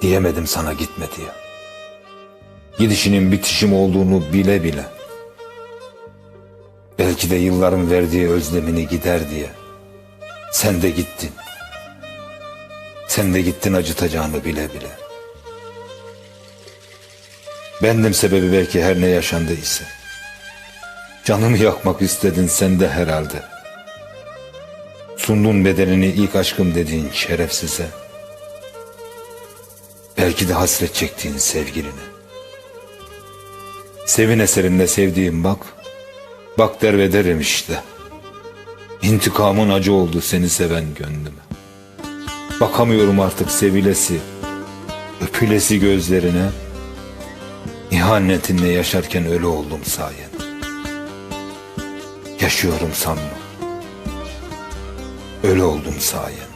Diyemedim sana gitme diye. Gidişinin bitişim olduğunu bile bile. Belki de yılların verdiği özlemini gider diye. Sen de gittin. Sen de gittin acıtacağını bile bile. Bendim sebebi belki her ne yaşandıysa. Canımı yakmak istedin sen de herhalde. Sundun bedenini ilk aşkım dediğin şerefsize. Belki de hasret çektiğin sevgiline. Sevin eserinde sevdiğim bak. Bak der ve derim işte. İntikamın acı oldu seni seven gönlüme. Bakamıyorum artık sevilesi, öpülesi gözlerine. İhanetinle yaşarken ölü oldum sayende. Yaşıyorum sanma. Ölü oldum sayende.